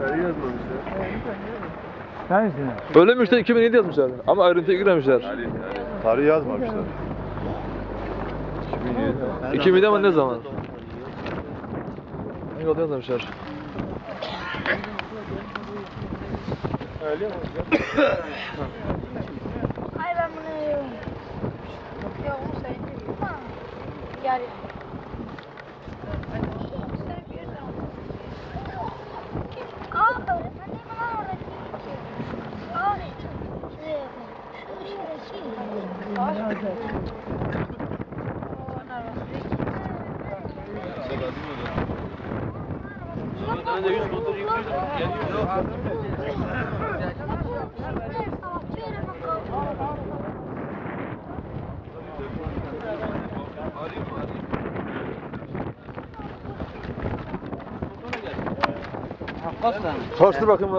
Tarih yazmamışlar. Hangisini? Öyle mi işte 2007 yazmışlar. Ama ayrıntıya girmemişler. Tarih yazmamışlar. 2007. 2007 ama ne zaman? Hangi yolda yazmamışlar? Ay ben bunu yiyorum. Yok bu sayın. Yani. Ben de 100 motor yüklüyordum. Karşıdır bakayım.